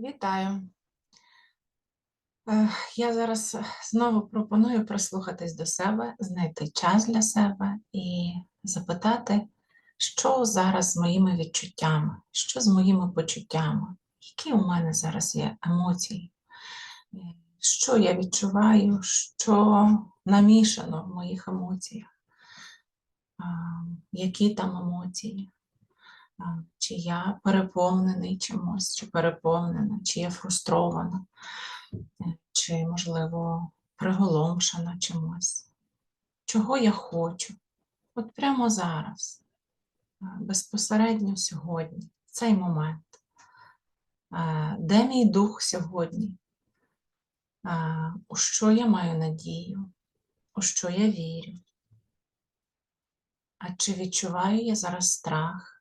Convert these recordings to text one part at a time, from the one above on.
Вітаю. Е, Я зараз знову пропоную прислухатись до себе, знайти час для себе і запитати, що зараз з моїми відчуттями, що з моїми почуттями, які у мене зараз є емоції, Е, що я відчуваю, що намішано в моїх емоціях, які там емоції. Чи я переповнений чимось, чи переповнена, чи я фрустрована, е, чи, можливо, приголомшена чимось. Чого я хочу? От прямо зараз, безпосередньо сьогодні, в цей момент. Де мій дух сьогодні? У що я маю надію? У що я вірю? А чи відчуваю я зараз страх?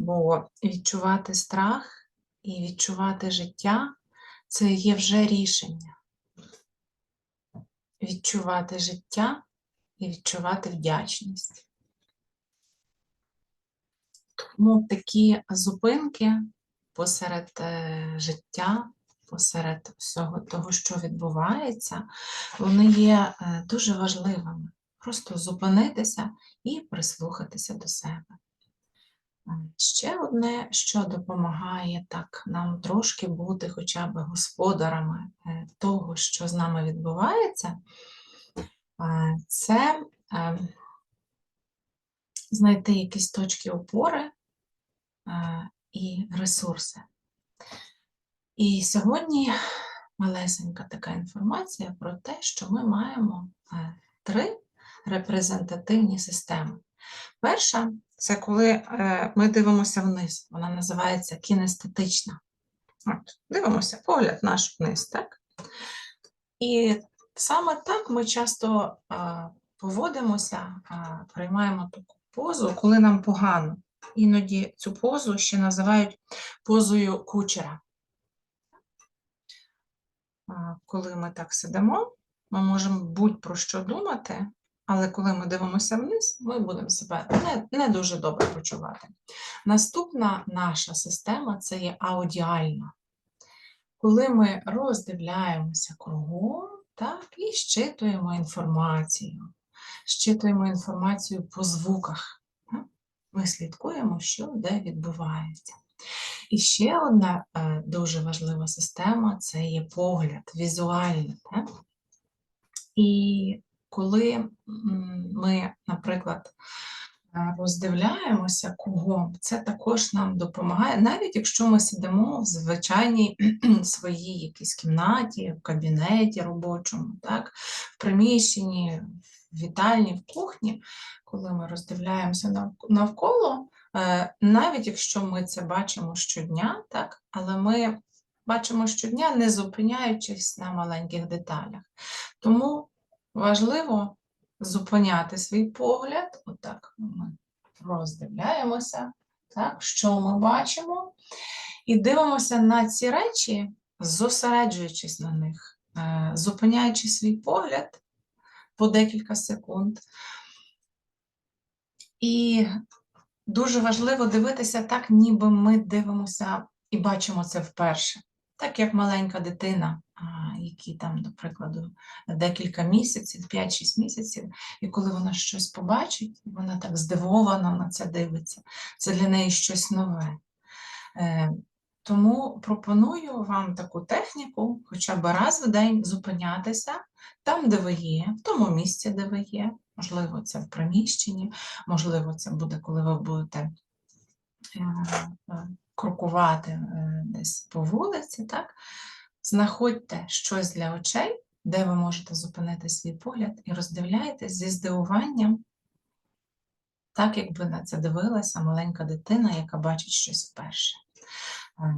Бо відчувати страх і відчувати життя це є вже рішення. Відчувати життя і відчувати вдячність. Тому такі зупинки посеред е, життя, посеред всього того, що відбувається, вони є е, дуже важливими. Просто зупинитися і прислухатися до себе. Ще одне, що допомагає так нам трошки бути хоча б господарами е, того, що з нами відбувається, це е, знайти якісь точки опори і ресурси. І сьогодні малесенька така інформація про те, що ми маємо е, три репрезентативні системи. Перша це коли е, ми дивимося вниз, вона називається кінестетична. От, дивимося, погляд наш вниз, так? І саме так ми часто е, поводимося, е, приймаємо таку позу, коли нам погано. Іноді цю позу ще називають позою кучера. Коли ми так сидимо, ми можемо будь-про що думати, але коли ми дивимося вниз, ми будемо себе не, не дуже добре почувати. Наступна наша система це є аудіальна. Коли ми роздивляємося кругом так, і щитуємо інформацію. Щитуємо інформацію по звуках. Ми слідкуємо, що де відбувається. І ще одна е, дуже важлива система це є погляд, візуальний. І коли ми, наприклад, е, роздивляємося кругом, це також нам допомагає, навіть якщо ми сидимо в звичайній своїй якійсь кімнаті, в кабінеті робочому, так, в приміщенні, в вітальні, в кухні, коли ми роздивляємося нав- навколо, е, навіть якщо ми це бачимо щодня, так, але ми бачимо щодня, не зупиняючись на маленьких деталях. Тому важливо зупиняти свій погляд, отак ми роздивляємося, так, що ми бачимо, і дивимося на ці речі, зосереджуючись на них, е, зупиняючи свій погляд по декілька секунд. І дуже важливо дивитися так, ніби ми дивимося і бачимо це вперше. Так як маленька дитина, а, якій там, до прикладу, декілька місяців, 5-6 місяців, і коли вона щось побачить, вона так здивовано на це дивиться. Це для неї щось нове. Е, Тому пропоную вам таку техніку, хоча б раз в день зупинятися там, де ви є, в тому місці, де ви є. Можливо, це в приміщенні, можливо, це буде, коли ви будете е, е, крокувати десь по вулиці, так? Знаходьте щось для очей, де ви можете зупинити свій погляд і роздивляйтесь зі здивуванням, так якби на це дивилася маленька дитина, яка бачить щось вперше. Е,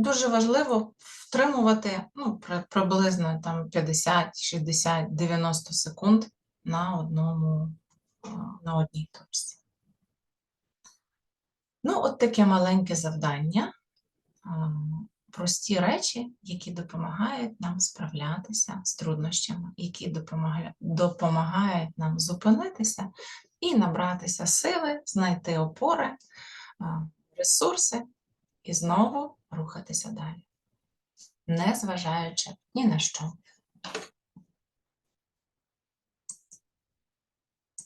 Дуже важливо втримувати ну, приблизно там 50, 60, 90 секунд на одному, е, на одній точці. Ну, от таке маленьке завдання. Прості речі, які допомагають нам справлятися з труднощами, які допомагають, нам зупинитися і набратися сили, знайти опори, ресурси і знову рухатися далі, не зважаючи ні на що.